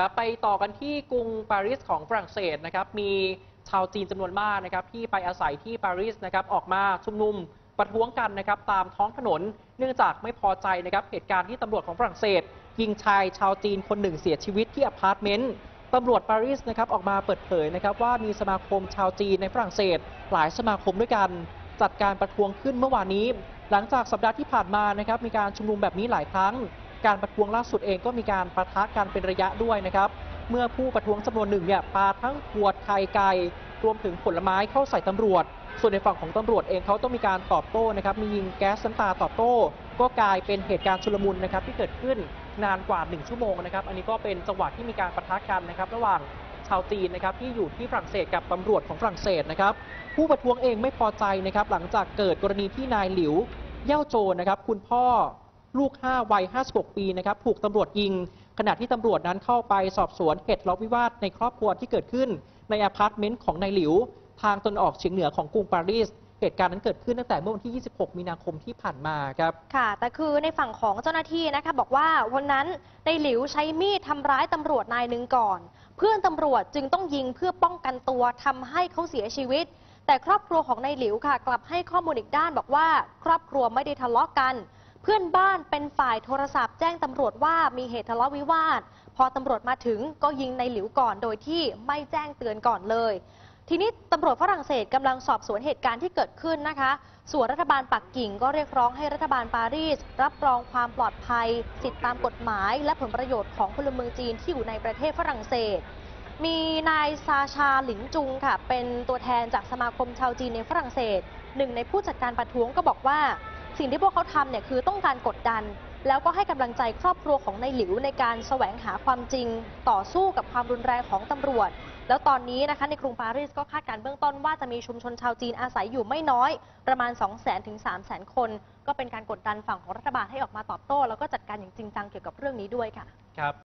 ครับไปต่อกันที่กรุงปารีสของฝรั่งเศสนะครับมีชาวจีนจำนวนมากนะครับที่ไปอาศัยที่ปารีสนะครับออกมาชุมนุมประท้วงกันนะครับตามท้องถนน เนื่องจากไม่พอใจนะครับเหตุการณ์ที่ตำรวจของฝรั่งเศส ยิงชายชาวจีนคนหนึ่งเสียชีวิตที่อพาร์ตเมนต์ตำรวจปารีสนะครับออกมาเปิดเผยนะครับว่ามีสมาคมชาวจีนในฝรั่งเศส หลายสมาคมด้วยกัน จัดการประท้วงขึ้นเมื่อวานนี้ หลังจากสัปดาห์ที่ผ่านมานะครับมีการชุมนุมแบบนี้หลายครั้ง การประท้วงล่าสุดเองก็มีการประทะกันเป็นระยะด้วยนะครับ เมื่อผู้ประท้วงจำนวนหนึ่งเนี่ยปาทั้งขวดไข่ไก่รวมถึงผลไม้เข้าใส่ตำรวจ ส่วนในฝั่งของตำรวจเองเขาต้องมีการตอบโต้นะครับ มียิงแก๊สน้ำตาตอบโต้ ก็กลายเป็นเหตุการณ์ชุลมุนนะครับที่เกิดขึ้นนานกว่า 1 ชั่วโมงนะครับ อันนี้ก็เป็นจังหวะที่มีการประทะกันนะครับ ระหว่างชาวจีนนะครับที่อยู่ที่ฝรั่งเศสกับตำรวจของฝรั่งเศสนะครับ ผู้ประท้วงเองไม่พอใจนะครับ หลังจากเกิดกรณีที่นายหลิวเย่าโจนะครับ คุณพ่อ ลูก 5 วัย 56 ปีนะครับถูกตำรวจยิง ขณะที่ตำรวจนั้นเข้าไปสอบสวนเหตุทะเลาะวิวาทในครอบครัวที่เกิดขึ้น ในอพาร์ตเมนต์ของนายหลิว ทางตนออกเฉียงเหนือของกรุงปารีสเหตุการณ์นั้นเกิดขึ้นตั้งแต่เมื่อวันที่ 26 มีนาคมที่ผ่านมาครับ ค่ะ แต่คือในฝั่งของเจ้าหน้าที่นะคะบอกว่าวันนั้นในหลิวใช้มีดทำร้ายตำรวจนายหนึ่งก่อน เพื่อนตำรวจจึงต้องยิงเพื่อป้องกันตัวทำให้เขาเสียชีวิต แต่ครอบครัวของนายหลิวค่ะ กลับให้ข้อมูลอีกด้านบอกว่า ครอบครัวไม่ได้ทะเลาะกัน พื่อนบ้านเป็นฝ่ายโทรศัพท์แจ้งตำรวจว่ามีเหตุทะเลาะวิวาท พอตำรวจมาถึงก็ยิงในหลิวก่อนโดยที่ไม่แจ้งเตือนก่อนเลย ทีนี้ตำรวจฝรั่งเศสกำลังสอบสวนเหตุการณ์ที่เกิดขึ้นนะคะ ส่วนรัฐบาลปักกิ่งก็เรียกร้องให้รัฐบาลปารีส รับรองความปลอดภัย สิทธิตามกฎหมาย และผลประโยชน์ของพลเมืองจีนที่อยู่ในประเทศฝรั่งเศสมีนายซาชาหลินจุงค่ะ เป็นตัวแทนจากสมาคมชาวจีนในฝรั่งเศส หนึ่งในผู้จัดการประท้วงก็บอกว่า สิ่งที่พวกเขาทำเนี่ยคือต้องการกดดัน แล้วก็ให้กำลังใจครอบครัวของนายหลิวในการแสวงหาความจริง ต่อสู้กับความรุนแรงของตำรวจ แล้วตอนนี้นะคะในกรุงปารีสก็คาดการณ์เบื้องต้นว่าจะมีชุมชนชาวจีนอาศัยอยู่ไม่น้อย ประมาณ 2 0 0 0 0 0ถึง3 0 0 0 0 คน ก็เป็นการกดดันฝั่งของรัฐบาลให้ออกมาตอบโต้ แล้วก็จัดการอย่างจริงจังเกี่ยวกับเรื่องนี้ด้วยค่ะ ครับ